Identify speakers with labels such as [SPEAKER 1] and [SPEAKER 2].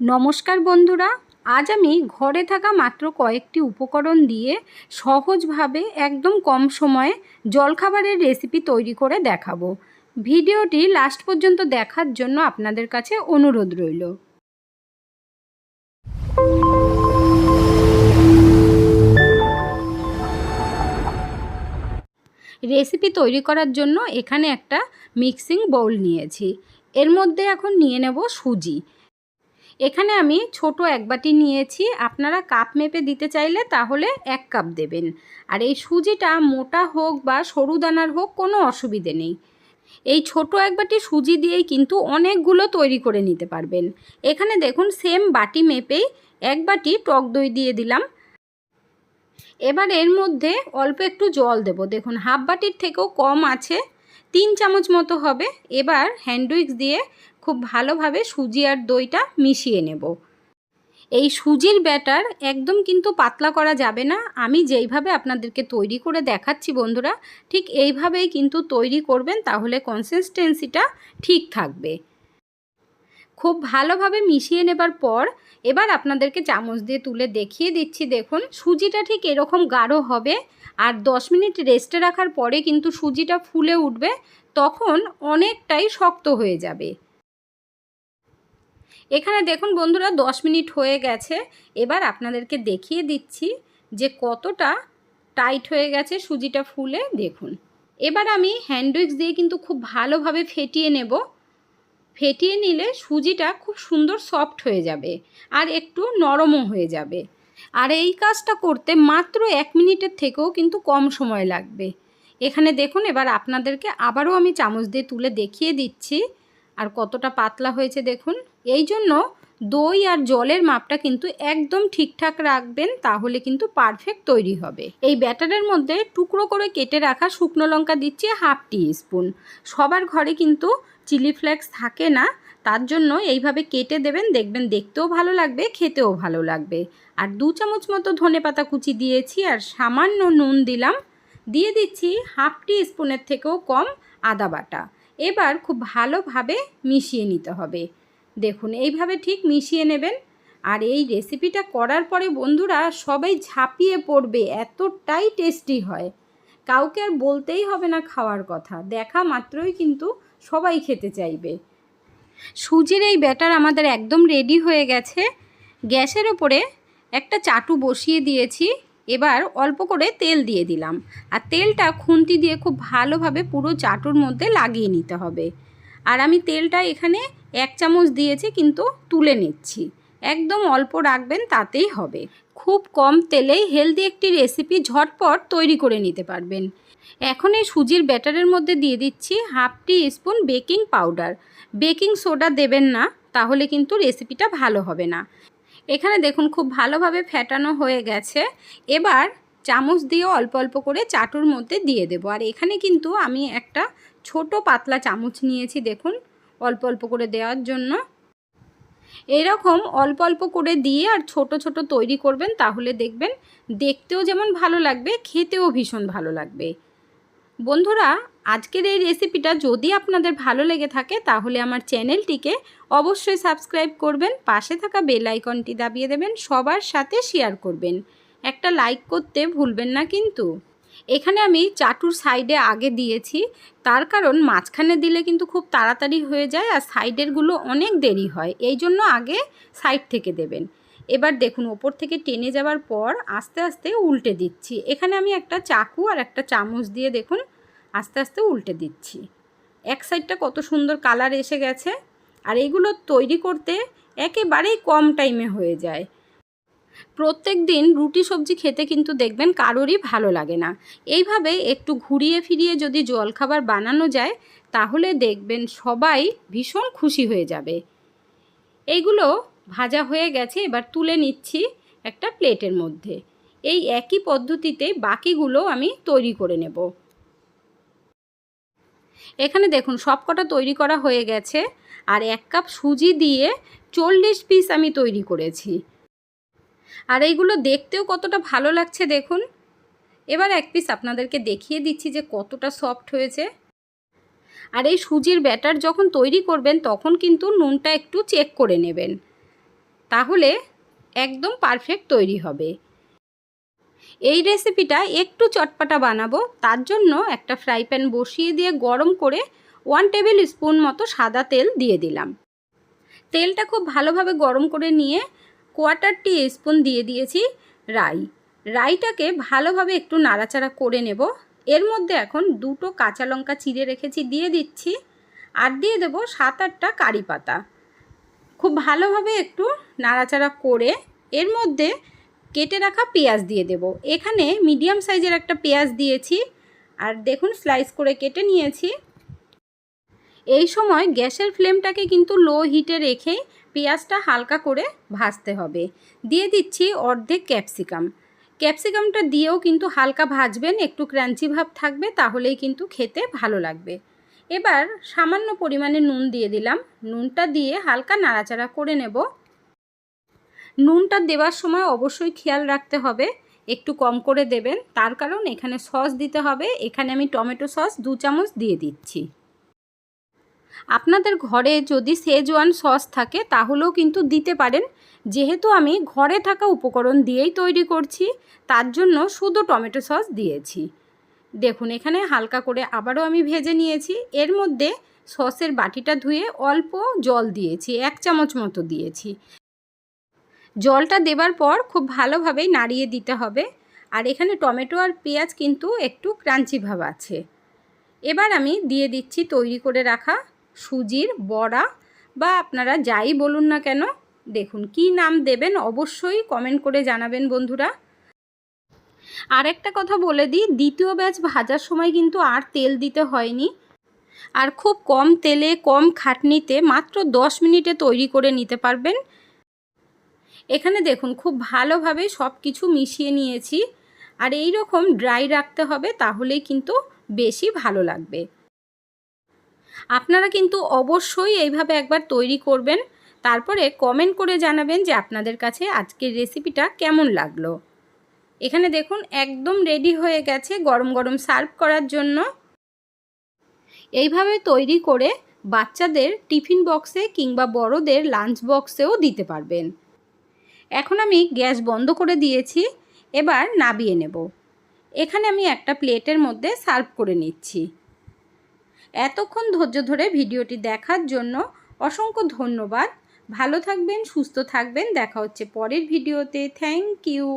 [SPEAKER 1] নমস্কার বন্ধুরা, আজ আমি ঘরে থাকা মাত্র কয়েকটি উপকরণ দিয়ে সহজভাবে একদম কম সময়ে জলখাবারের রেসিপি তৈরি করে দেখাবো। ভিডিওটি লাস্ট পর্যন্ত দেখার জন্য আপনাদের কাছে অনুরোধ রইল। রেসিপি তৈরি করার জন্য এখানে একটা মিক্সিং বোল নিয়েছি। এর মধ্যে এখন নিয়ে নেব সুজি। এখানে আমি ছোট এক বাটি নিয়েছি। আপনারা কাপ মেপে দিতে চাইলে তাহলে এক কাপ দেবেন। আর এই সুজিটা মোটা হোক বা সরু দানার হোক কোনো অসুবিধে নেই। এই ছোট এক বাটি সুজি দিয়েই কিন্তু অনেকগুলো তৈরি করে নিতে পারবেন। এখানে দেখুন সেম বাটি মেপেই এক বাটি টক দই দিয়ে দিলাম। এবার এর মধ্যে অল্প একটু জল দেব। দেখুন, হাফ বাটির থেকেও কম আছে। তিন চামচ মতো হবে। এবার হ্যান্ডউইক্স দিয়ে খুব ভালোভাবে সুজি আর দইটা মিশিয়ে নেব। এই সুজির ব্যাটার একদম কিন্তু পাতলা করা যাবে না। আমি যেইভাবে আপনাদেরকে তৈরি করে দেখাচ্ছি বন্ধুরা, ঠিক এইভাবেই কিন্তু তৈরি করবেন, তাহলে কনসিস্টেন্সিটা ঠিক থাকবে। খুব ভালোভাবে মিশিয়ে নেবার পর এবার আপনাদেরকে চামচ দিয়ে তুলে দেখিয়ে দিচ্ছি। দেখুন, সুজিটা ঠিক এরকম গাঢ় হবে আর দশ মিনিট রেস্টে রাখার পরে কিন্তু সুজিটা ফুলে উঠবে, তখন অনেকটাই শক্ত হয়ে যাবে। এখানে দেখুন বন্ধুরা, দশ মিনিট হয়ে গেছে। এবার আপনাদেরকে দেখিয়ে দিচ্ছি যে কতটা টাইট হয়ে গেছে সুজিটা ফুলে। দেখুন, এবার আমি হ্যান্ডউইক্স দিয়ে কিন্তু খুব ভালোভাবে ফেটিয়ে নেব। ফেটিয়ে নিলে সুজিটা খুব সুন্দর সফট হয়ে যাবে আর একটু নরমও হয়ে যাবে। আর এই কাজটা করতে মাত্র এক মিনিটের থেকেও কিন্তু কম সময় লাগবে। এখানে দেখুন, এবার আপনাদেরকে আবারও আমি চামচ দিয়ে তুলে দেখিয়ে দিচ্ছি। আর কতটা পাতলা হয়েছে দেখুন। এই জন্য দই আর জলের মাপটা কিন্তু একদম ঠিকঠাক রাখবেন, তাহলে কিন্তু পারফেক্ট তৈরি হবে। এই ব্যাটারের মধ্যে টুকরো করে কেটে রাখা শুকনো লঙ্কা দিচ্ছি হাফ টি স্পুন সবার ঘরে কিন্তু চিলি ফ্লেক্স থাকে না, তার জন্য এইভাবে কেটে দেবেন, দেখবেন দেখতেও ভালো লাগবে, খেতেও ভালো লাগবে। আর দু চামচ মতো ধনে পাতা কুচি দিয়েছি, আর সামান্য নুন দিলাম। দিয়ে দিচ্ছি হাফ টি স্পুনের থেকেও কম আদা বাটা। এবার খুব ভালোভাবে মিশিয়ে নিতে হবে। দেখুন, এইভাবে ঠিক মিশিয়ে নেবেন। আর এই রেসিপিটা করার পরে বন্ধুরা সবাই ঝাঁপিয়ে পড়বে, এতটাই টেস্টি হয়। কাউকে আর বলতেই হবে না খাওয়ার কথা। দেখা মাত্রই কিন্তু সবাই খেতে চাইবে। সুজির এই ব্যাটার আমাদের একদম রেডি হয়ে গেছে। গ্যাসের ওপরে একটা চাটু বসিয়ে দিয়েছি। এবার অল্প করে তেল দিয়ে দিলাম। আর তেলটা খুন্তি দিয়ে খুব ভালোভাবে পুরো চাটুর মধ্যে লাগিয়ে নিতে হবে। আর আমি তেলটা এখানে এক চামচ দিয়েছি, কিন্তু তুলে নিচ্ছি। একদম অল্প রাখবেন, তাতেই হবে। খুব কম তেলেই হেলদি একটি রেসিপি ঝটপট তৈরি করে নিতে পারবেন। এখন এই সুজির ব্যাটারের মধ্যে দিয়ে দিচ্ছি half teaspoon baking powder. Baking soda দেবেন না, তাহলে কিন্তু রেসিপিটা ভালো হবে না। এখানে দেখুন খুব ভালোভাবে ফ্যাটানো হয়ে গেছে। এবার চামচ দিয়ে অল্প অল্প করে চাটুর মধ্যে দিয়ে দেবো। আর এখানে কিন্তু আমি একটা ছোট পাতলা চামচ নিয়েছি দেখুন অল্প অল্প করে দেওয়ার জন্য। এরকম অল্প অল্প করে দিয়ে আর ছোট ছোট তৈরি করবেন তাহলে দেখবেন দেখতেও যেমন ভালো লাগবে, খেতেও ভীষণ ভালো লাগবে। বন্ধুরা আজকের এই রেসিপিটা যদি আপনাদের ভালো লেগে থাকে, তাহলে আমার চ্যানেলটিকে অবশ্যই সাবস্ক্রাইব করবেন, পাশে থাকা বেল আইকনটি দাবিয়ে দেবেন, সবার সাথে শেয়ার করবেন। একটা লাইক করতে ভুলবেন না কিন্তু। এখানে আমি চাটুর সাইডে আগে দিয়েছি, তার কারণ মাঝখানে দিলে কিন্তু খুব তাড়াতাড়ি হয়ে যায় আর সাইডেরগুলো অনেক দেরি হয়, এই জন্য আগে সাইড থেকে দেবেন। এবার দেখুন, ওপর থেকে টেনে যাওয়ার পর আস্তে আস্তে উল্টে দিচ্ছি। এখানে আমি একটা চাকু আর একটা চামচ দিয়ে দেখুন আস্তে আস্তে উল্টে দিচ্ছি। এক সাইডটা কত সুন্দর কালার এসে গেছে আর এগুলো তৈরি করতে একেবারেই কম টাইমে হয়ে যায়। প্রত্যেক দিন রুটি সবজি খেতে কিন্তু দেখবেন কারোরই ভালো লাগে না। এইভাবে একটু ঘুরিয়ে ফিরিয়ে যদি জলখাবার বানানো যায়, তাহলে দেখবেন সবাই ভীষণ খুশি হয়ে যাবে। এইগুলো ভাজা হয়ে গেছে, এবার তুলে নিচ্ছি একটা প্লেটের মধ্যে। এই একই পদ্ধতিতে বাকিগুলো আমি তৈরি করে নেব। এখানে দেখুন, সবকটা তৈরি করা হয়ে গেছে, আর এক কাপ সুজি দিয়ে চল্লিশ পিস আমি তৈরি করেছি। আর এইগুলো দেখতেও কতটা ভালো লাগছে দেখুন। এবার এক পিস আপনাদেরকে দেখিয়ে দিচ্ছি যে কতটা সফট হয়েছে। আর এই সুজির ব্যাটার যখন তৈরি করবেন, তখন কিন্তু নুনটা একটু চেক করে নেবেন। তাহলে একদম পারফেক্ট তৈরি হবে। এই রেসিপিটা একটু চটপাটা বানাবো। তার জন্য একটা ফ্রাই প্যান বসিয়ে দিয়ে গরম করে ওয়ান টেবিল স্পুন মতো সাদা তেল দিয়ে দিলাম। তেলটা খুব ভালোভাবে গরম করে নিয়ে কোয়ার্টার টি স্পুন দিয়ে দিয়েছি রাই। রাইটাকে ভালোভাবে একটু নাড়াচাড়া করে নেব। এর মধ্যে এখন দুটো কাঁচা লঙ্কা চিড়ে রেখেছি, দিয়ে দিচ্ছি আর দিয়ে দেবো সাত আটটা কারি পাতা। খুব ভালোভাবে একটু নাড়াচাড়া করে এর মধ্যে কেটে রাখা পেঁয়াজ দিয়ে দেব। এখানে মিডিয়াম সাইজের একটা পেঁয়াজ দিয়েছি। আর দেখুন স্লাইস করে কেটে নিয়েছি। এই সময় গ্যাসের ফ্লেমটাকে কিন্তু লো হিটে রেখে পেঁয়াজটা হালকা করে ভাজতে হবে। দিয়ে দিচ্ছি অর্ধেক ক্যাপসিকাম ক্যাপসিকামটা দিয়েও কিন্তু হালকা ভাজবেন, একটু ক্রাঞ্চি ভাব থাকবে, তাহলেই কিন্তু খেতে ভালো লাগবে। এবার সামান্য পরিমাণে নুন দিয়ে দিলাম। নুনটা দিয়ে হালকা নাড়াচাড়া করে নেব। নুনটা দেওয়ার সময় অবশ্যই খেয়াল রাখতে হবে। একটু কম করে দেবেন। তার কারণ এখানে সস দিতে হবে। এখানে আমি টমেটো সস দু চামচ দিয়ে দিচ্ছি। আপনাদের ঘরে যদি সেজওয়ান সস থাকে, তাহলেও কিন্তু দিতে পারেন। যেহেতু আমি ঘরে থাকা উপকরণ দিয়েই তৈরি করছি, তার জন্য শুধু টমেটো সস দিয়েছি। দেখুন, এখানে হালকা করে আবারও আমি ভেজে নিয়েছি। এর মধ্যে সসের বাটিটা ধুয়ে অল্প জল দিয়েছি, এক চামচ মতো দিয়েছি। জলটা দেবার পর খুব ভালোভাবেই নাড়িয়ে দিতে হবে। আর এখানে টমেটো আর পেঁয়াজ কিন্তু একটু ক্রাঞ্চি ভাব আছে। এবার আমি দিয়ে দিচ্ছি তৈরি করে রাখা সুজির বড়া বা আপনারা যাই বলুন না কেন, দেখুন কি নাম দেবেন অবশ্যই কমেন্ট করে জানাবেন বন্ধুরা। আর একটা কথা বলে দিই, দ্বিতীয় ব্যাচ ভাজার সময় কিন্তু আর তেল দিতে হয়নি। আর খুব কম তেলে, কম খাটনিতে মাত্র দশ মিনিটে তৈরি করে নিতে পারবেন। এখানে দেখুন খুব ভালোভাবে সব কিছু মিশিয়ে নিয়েছি। আর এই রকম ড্রাই রাখতে হবে তাহলেই কিন্তু বেশি ভালো লাগবে। আপনারা কিন্তু অবশ্যই এইভাবে একবার তৈরি করবেন। তারপরে কমেন্ট করে জানাবেন যে আপনাদের কাছে আজকের রেসিপিটা কেমন লাগল। এখানে দেখুন একদম রেডি হয়ে গেছে গরম গরম সার্ভ করার জন্য। এইভাবে তৈরি করে বাচ্চাদের টিফিন বক্সে কিংবা বড়দের লাঞ্চ বক্সেও দিতে পারবেন। এখন আমি গ্যাস বন্ধ করে দিয়েছি, এবার নাবিয়ে নেব। এখানে আমি একটা প্লেটের মধ্যে সার্ভ করে নিচ্ছি। এতক্ষণ ধৈর্য ধরে ভিডিওটি দেখার জন্য অসংখ্য ধন্যবাদ। ভালো থাকবেন, সুস্থ থাকবেন। দেখা হচ্ছে পরের ভিডিওতে। Thank you.